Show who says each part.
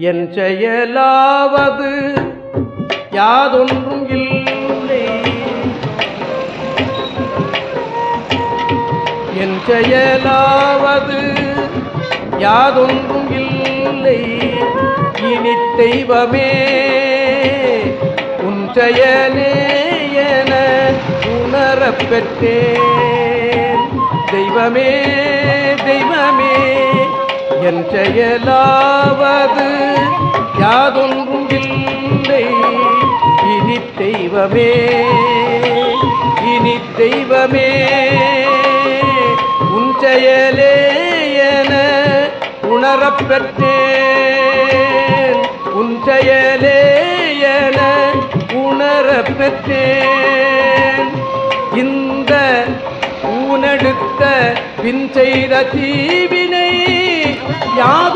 Speaker 1: என் செயலாவது யாதொன்றும் இல்லை. என் செயலாவது யாதொன்றும் இல்லை. இனி தெய்வமே உன் செயலே என உணரப்பெற்றேன் தெய்வமே என் செயலாவது யாதொன்றும் இல்லை. இனி தெய்வமே இனி தெய்வமே உன் செயலே என உணரப்பெற்றேன் உன் செயலே என உணரப்பெற்றேன் இந்த ஊனெடுத்த பின் செய்த தீவினை ಯಾರು